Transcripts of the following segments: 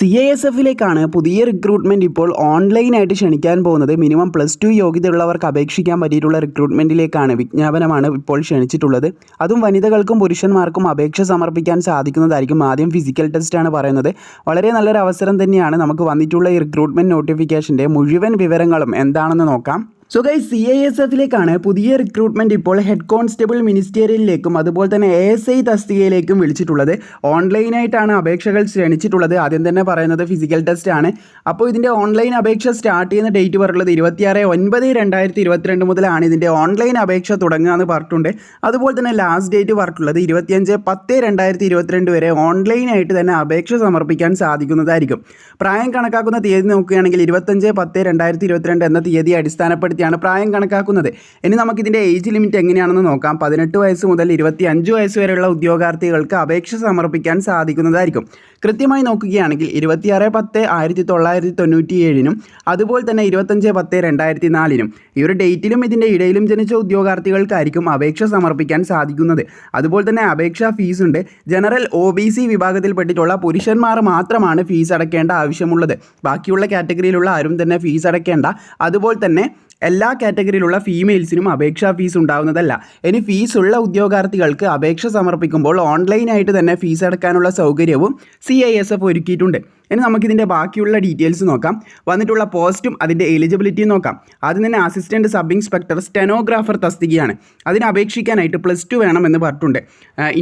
C I S എഫിലേക്കാണ് പുതിയ recruitment ഇപ്പോൾ ഓൺലൈനായിട്ട് ക്ഷണിക്കാൻ പോകുന്നത്. മിനിമം പ്ലസ് ടു യോഗ്യതയുള്ളവർക്ക് അപേക്ഷിക്കാൻ പറ്റിയിട്ടുള്ള റിക്രൂട്ട്മെന്റിലേക്കാണ് വിജ്ഞാപനമാണ് ഇപ്പോൾ ക്ഷണിച്ചിട്ടുള്ളത്. അതും വനിതകൾക്കും പുരുഷന്മാർക്കും അപേക്ഷ സമർപ്പിക്കാൻ സാധിക്കുന്നതായിരിക്കും ആദ്യം ഫിസിക്കൽ ടെസ്റ്റാണ് പറയുന്നത്. വളരെ നല്ലൊരു അവസരം തന്നെയാണ് നമുക്ക് വന്നിട്ടുള്ള ഈ റിക്രൂട്ട്മെന്റ് നോട്ടിഫിക്കേഷന്റെ മുഴുവൻ വിവരങ്ങളും എന്താണെന്ന് നോക്കാം. So guys C I S എഫിലേക്കാണ് പുതിയ റിക്രൂട്ട്മെന്റ് ഇപ്പോൾ ഹെഡ് കോൺസ്റ്റബിൾ മിനിസ്റ്റേറിയലിലേക്കും അതുപോലെ തന്നെ എ എസ് ഐ തസ്തികയിലേക്കും വിളിച്ചിട്ടുള്ളത്. ഓൺലൈനായിട്ടാണ് അപേക്ഷകൾ ക്ഷണിച്ചിട്ടുള്ളത്. ആദ്യം തന്നെ പറയുന്നത് ഫിസിക്കൽ ടെസ്റ്റ് ആണ്. അപ്പോൾ ഇതിന്റെ ഓൺലൈൻ അപേക്ഷ സ്റ്റാർട്ട് ചെയ്യുന്ന ഡേറ്റ് പറഞ്ഞുള്ളത് ഇരുപത്തിയാറ് ഒൻപത് രണ്ടായിരത്തി ഇരുപത്തിരണ്ട് മുതലാണ് ഇതിന്റെ ഓൺലൈൻ അപേക്ഷ തുടങ്ങുക എന്ന് പറഞ്ഞിട്ടുണ്ട്. അതുപോലെ തന്നെ ലാസ്റ്റ് ഡേറ്റ് പറഞ്ഞിട്ടുള്ളത് ഇരുപത്തിയഞ്ച് പത്ത് രണ്ടായിരത്തി ഇരുപത്തിരണ്ട് വരെ ഓൺലൈനായിട്ട് തന്നെ അപേക്ഷ സമർപ്പിക്കാൻ സാധിക്കുന്നതായിരിക്കും. പ്രായം കണക്കാക്കുന്ന തീയതി നോക്കുകയാണെങ്കിൽ ഇരുപത്തഞ്ച് പത്ത് രണ്ടായിരത്തി ഇരുപത്തിരണ്ട് എന്ന തീയതി അടിസ്ഥാനപ്പെടുത്തി വെച്ചിയാണ് പ്രായം കണക്കാക്കുന്നത്. ഇനി നമുക്കിതിന്റെ ഏജ് ലിമിറ്റ് എങ്ങനെയാണെന്ന് നോക്കാം. പതിനെട്ട് വയസ്സ് മുതൽ ഇരുപത്തി അഞ്ച് വയസ്സ് വരെയുള്ള ഉദ്യോഗാർത്ഥികൾക്ക് അപേക്ഷ സമർപ്പിക്കാൻ സാധിക്കുന്നതായിരിക്കും. കൃത്യമായി നോക്കുകയാണെങ്കിൽ ഇരുപത്തിയാറ് പത്ത് ആയിരത്തി തൊള്ളായിരത്തി തൊണ്ണൂറ്റി ഏഴിനും അതുപോലെ തന്നെ ഇരുപത്തഞ്ച് പത്ത് രണ്ടായിരത്തി നാലിനും ഈ ഒരു ഡേറ്റിലും ഇതിന്റെ ഇടയിലും ജനിച്ച ഉദ്യോഗാർത്ഥികൾക്കായിരിക്കും അപേക്ഷ സമർപ്പിക്കാൻ സാധിക്കുന്നത്. അതുപോലെ തന്നെ അപേക്ഷാ ഫീസ് ഉണ്ട്. ജനറൽ ഒ ബി സി വിഭാഗത്തിൽപ്പെട്ടിട്ടുള്ള പുരുഷന്മാർ മാത്രമാണ് ഫീസ് അടക്കേണ്ട ആവശ്യമുള്ളത്. ബാക്കിയുള്ള കാറ്റഗറിയിലുള്ള ആരും തന്നെ ഫീസ് അടക്കേണ്ട. അതുപോലെ തന്നെ എല്ലാ കാറ്റഗറിയിലുള്ള ഫീമെയിൽസിനും അപേക്ഷാ ഫീസ് ഉണ്ടാവുന്നതല്ല. ഇനി ഫീസുള്ള ഉദ്യോഗാർത്ഥികൾക്ക് അപേക്ഷ സമർപ്പിക്കുമ്പോൾ ഓൺലൈനായിട്ട് തന്നെ ഫീസ് അടക്കാനുള്ള സൗകര്യവും സി ഒരുക്കിയിട്ടുണ്ട്. ഇനി നമുക്കിതിന്റെ ബാക്കിയുള്ള ഡീറ്റെയിൽസ് നോക്കാം. വന്നിട്ടുള്ള പോസ്റ്റും അതിന്റെ എലിജിബിലിറ്റിയും നോക്കാം. ആദ്യം തന്നെ അസിസ്റ്റന്റ് സബ് ഇൻസ്പെക്ടർ സ്റ്റെനോഗ്രാഫർ തസ്തികയാണ്. അതിന് അപേക്ഷിക്കാനായിട്ട് പ്ലസ് ടു വേണമെന്ന് പറഞ്ഞിട്ടുണ്ട്.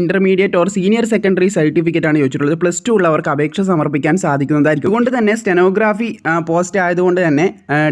Intermediate or senior secondary certificate ആണ് ചോദിച്ചിട്ടുള്ളത്. പ്ലസ് ടു ഉള്ളവർക്ക് അപേക്ഷ സമർപ്പിക്കാൻ സാധിക്കുന്നതായിരിക്കും. അതുകൊണ്ട് തന്നെ സ്റ്റെനോഗ്രാഫി പോസ്റ്റ് ആയതുകൊണ്ട് തന്നെ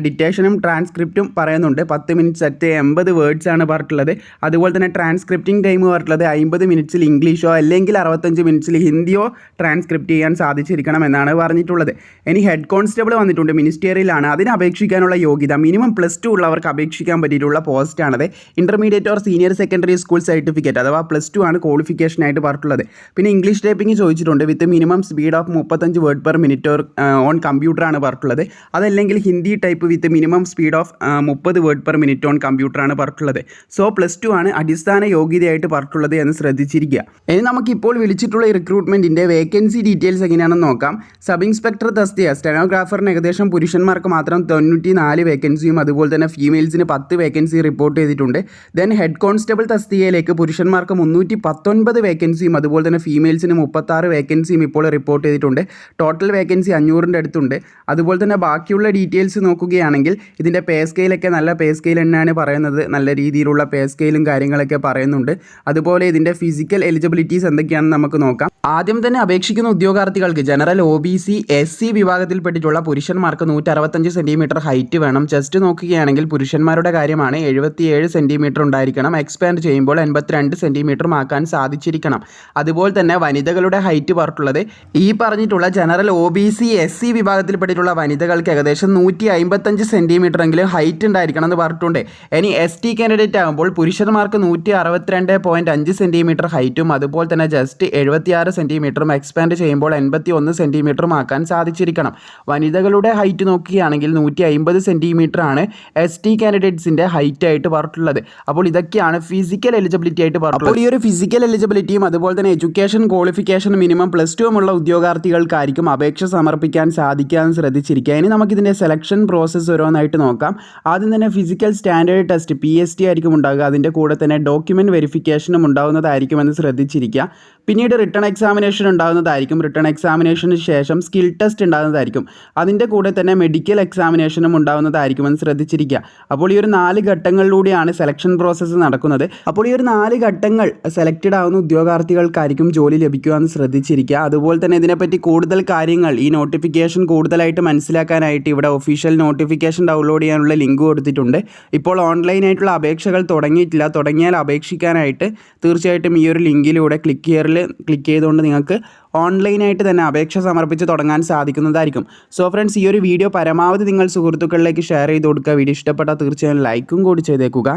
ഡിറ്റേഷനും ട്രാൻസ്ക്രിപ്റ്റും പറയുന്നുണ്ട്. പത്ത് മിനിറ്റ്സ് അറ്റ് എൺപത് വേർഡ്സ് ആണ് പറഞ്ഞിട്ടുള്ളത്. അതുപോലെ തന്നെ ട്രാൻസ്ക്രിപ്റ്റിംഗ് ടൈം പറഞ്ഞിട്ടുള്ളത്. അമ്പത് മിനിറ്റ്സിൽ ഇംഗ്ലീഷോ അല്ലെങ്കിൽ അറുപത്തഞ്ച് മിനിറ്റ്സിൽ ഹിന്ദിയോ ട്രാൻസ്ക്രിപ്റ്റ് ചെയ്യാൻ സാധിച്ചിരിക്കണം എന്നാണ് പറഞ്ഞിട്ടുള്ളത്. ഇനി ഹെഡ് കോൺസ്റ്റബിൾ വന്നിട്ടുണ്ട് മിനിസ്റ്റേറിയലാണ് അതിന് അപേക്ഷിക്കാനുള്ള യോഗ്യത മിനിമം പ്ലസ് ടു ഉള്ളവർക്ക് അപേക്ഷിക്കാൻ പറ്റിയിട്ടുള്ള പോസ്റ്റാണത് intermediate or senior secondary school certificate അഥവാ പ്ലസ് ടു ആണ് ക്വാളിഫിക്കേഷനായിട്ട് പറഞ്ഞിട്ടുള്ളത്. പിന്നെ ഇംഗ്ലീഷ് ടൈപ്പിംഗ് ചോദിച്ചിട്ടുണ്ട്. വിത്ത് മിനിമം സ്പീഡ് ഓഫ് മുപ്പത്തഞ്ച് word per minute or on കമ്പ്യൂട്ടറാണ് പറഞ്ഞിട്ടുള്ളത്. അതല്ലെങ്കിൽ Hindi type with minimum speed of മുപ്പത് വേർഡ് പെർ മിനിറ്റ് ഓൺ കമ്പ്യൂട്ടറാണ് പറഞ്ഞിട്ടുള്ളത്. സോ പ്ലസ് ടു ആണ് അടിസ്ഥാന യോഗ്യതയായിട്ട് പറഞ്ഞിട്ടുള്ളത് എന്ന് ശ്രദ്ധിച്ചിരിക്കുക. ഇനി നമുക്കിപ്പോൾ വിളിച്ചിട്ടുള്ള റിക്രൂട്ട്മെന്റിന്റെ വേക്കൻസി ഡീറ്റെയിൽസ് എങ്ങനെയാണെന്ന് നോക്കാം. സബ് ഇൻസ്പെക്ടർ തസ്തിക. സ്റ്റെനോഗ്രാഫറിന് ഏകദേശം പുരുഷന്മാർക്ക് മാത്രം തൊണ്ണൂറ്റി നാല് വേക്കൻസിയും അതുപോലെ തന്നെ ഫീമെയിൽസിന് പത്ത് വേക്കൻസി റിപ്പോർട്ട് ചെയ്തിട്ടുണ്ട്. ദെൻ ഹെഡ് കോൺസ്റ്റബിൾ തസ്തികയിലേക്ക് പുരുഷന്മാർക്ക് മുന്നൂറ്റി പത്തൊൻപത് വേക്കൻസിയും അതുപോലെ തന്നെ ഫീമെയിൽസിന് മുപ്പത്താറ് വേക്കൻസിയും ഇപ്പോൾ റിപ്പോർട്ട് ചെയ്തിട്ടുണ്ട്. ടോട്ടൽ വേക്കൻസി അഞ്ഞൂറിന്റെ അടുത്തുണ്ട്. അതുപോലെ തന്നെ ബാക്കിയുള്ള ഡീറ്റെയിൽസ് നോക്കുകയാണെങ്കിൽ ഇതിന്റെ പേ സ്കെയിലൊക്കെ നല്ല പേ സ്കെയിൽ തന്നെയാണ് പറയുന്നത്. നല്ല രീതിയിലുള്ള പേ സ്കെയിലും കാര്യങ്ങളൊക്കെ പറയുന്നുണ്ട്. അതുപോലെ ഇതിന്റെ ഫിസിക്കൽ എലിജിബിലിറ്റീസ് എന്തൊക്കെയാണെന്ന് നമുക്ക് നോക്കാം. ആദ്യം തന്നെ അപേക്ഷിക്കുന്ന ഉദ്യോഗാർത്ഥികൾക്ക് general O B C S C വിഭാഗത്തിൽപ്പെട്ടിട്ടുള്ള പുരുഷന്മാർക്ക് നൂറ്റി അറുപത്തഞ്ച് സെന്റിമീറ്റർ ഹൈറ്റ് വേണം. ചെസ്റ്റ് നോക്കുകയാണെങ്കിൽ പുരുഷന്മാരുടെ കാര്യമാണ് എഴുപത്തിയേഴ് സെന്റിമീറ്റർ ഉണ്ടായിരിക്കണം. എക്സ്പാൻഡ് ചെയ്യുമ്പോൾ എൺപത്തിരണ്ട് സെന്റിമീറ്റർ ആക്കാൻ സാധിച്ചിരിക്കണം. അതുപോലെ തന്നെ വനിതകളുടെ ഹൈറ്റ് പറഞ്ഞിട്ടുള്ളത് ഈ പറഞ്ഞിട്ടുള്ള general O B C S C വിഭാഗത്തിൽപ്പെട്ടിട്ടുള്ള വനിതകൾക്ക് ഏകദേശം നൂറ്റി അമ്പത്തഞ്ച് സെന്റിമീറ്റർ എങ്കിലും ഹൈറ്റ് ഉണ്ടായിരിക്കണം എന്ന് പറഞ്ഞിട്ടുണ്ട്. ഇനി എസ് ടി കാൻഡിഡേറ്റ് ആകുമ്പോൾ പുരുഷന്മാർക്ക് നൂറ്റി അറുപത്തിരണ്ട് പോയിന്റ് അഞ്ച് സെന്റിമീറ്റർ ഹൈറ്റും അതുപോലെ തന്നെ ജസ്റ്റ് എഴുപത്തിയാറ് സെന്റിമീറ്ററും എക്സ്പാൻഡ് ചെയ്യുമ്പോൾ എൺപത്തി ഒന്ന് സെന്റിമീറ്ററും ആക്കാൻ സാധിച്ചിരിക്കണം. വനിതകളുടെ ഹൈറ്റ് നോക്കുകയാണെങ്കിൽ നൂറ്റി അമ്പത് ആണ് എസ് ടി കാൻഡിഡേറ്റ്സിന്റെ ഹൈറ്റ് ആയിട്ട് പറഞ്ഞിട്ടുള്ളത്. അപ്പോൾ ഇതൊക്കെയാണ് ഫിസിക്കൽ എലിജിബിലിറ്റി ആയിട്ട് അപ്പോൾ ഈ ഒരു ഫിസിക്കൽ എലിജിബിലിറ്റിയും അതുപോലെ തന്നെ education qualification minimum plus two ഉള്ള ഉദ്യോഗാർത്ഥികൾക്കായിരിക്കും അപേക്ഷ സമർപ്പിക്കാൻ സാധിക്കാൻ ശ്രദ്ധിച്ചിരിക്കുക. ഇനി നമുക്കിതിന്റെ സെലക്ഷൻ പ്രോസസ്സ് ഓരോന്നായിട്ട് നോക്കാം. ആദ്യം തന്നെ physical standard test P S T ആയിരിക്കും ഉണ്ടാകുക അതിന്റെ കൂടെ തന്നെ ഡോക്യുമെന്റ് വെരിഫിക്കേഷനും ഉണ്ടാകുന്നതായിരിക്കുമെന്ന് ശ്രദ്ധിച്ചിരിക്കുക. പിന്നീട് റിട്ടേൺ എക്സാമിനേഷൻ ഉണ്ടാകുന്നതായിരിക്കും റിട്ടേൺ എക്സാമിനേഷന് ശേഷം സ്കിൽ ടെസ്റ്റ് ഉണ്ടാകുന്നതായിരിക്കും. അതിന്റെ കൂടെ തന്നെ മെഡിക്കൽ എക്സാമിനേഷനും ഉണ്ടാകുന്നതായിരിക്കുമെന്ന് ശ്രദ്ധിച്ചിരിക്കുക. അപ്പോൾ ഈ ഒരു നാല് ഘട്ടങ്ങളിലൂടെയാണ് സെലക്ഷൻ പ്രോസസ്സ് നടക്കുന്നത്. അപ്പോൾ ഈ ഒരു നാല് ഘട്ടങ്ങൾ സെലക്റ്റഡ് ആവുന്ന ഉദ്യോഗാർത്ഥികൾക്കായിരിക്കും ജോലി ലഭിക്കുക എന്ന് ശ്രദ്ധിച്ചിരിക്കുക. അതുപോലെ തന്നെ ഇതിനെപ്പറ്റി കൂടുതൽ കാര്യങ്ങൾ ഈ നോട്ടിഫിക്കേഷൻ കൂടുതലായിട്ട് മനസ്സിലാക്കാനായിട്ട് ഇവിടെ ഒഫീഷ്യൽ നോട്ടിഫിക്കേഷൻ ഡൗൺലോഡ് ചെയ്യാനുള്ള ലിങ്ക് കൊടുത്തിട്ടുണ്ട്. ഇപ്പോൾ ഓൺലൈനായിട്ടുള്ള അപേക്ഷകൾ തുടങ്ങിയിട്ടില്ല. തുടങ്ങിയാൽ അപേക്ഷിക്കാനായിട്ട് തീർച്ചയായിട്ടും ഈ ഒരു ലിങ്കിലൂടെ ക്ലിക്ക് ചെയ്യറിൽ ക്ലിക്ക് ചെയ്തുകൊണ്ട് നിങ്ങൾക്ക് ഓൺലൈനായിട്ട് തന്നെ അപേക്ഷ സമർപ്പിച്ച് തുടങ്ങാൻ സാധിക്കുന്നതായിരിക്കും. സോ ഫ്രണ്ട്സ് ഈ ഒരു വീഡിയോ പരമാവധി നിങ്ങൾ സുഹൃത്തുക്കളിലേക്ക് ഷെയർ ചെയ്ത് കൊടുക്കുക. വീഡിയോ ഇഷ്ടപ്പെട്ടാൽ തീർച്ചയായും ലൈക്കും കൂടി ചെയ്തേക്കുക.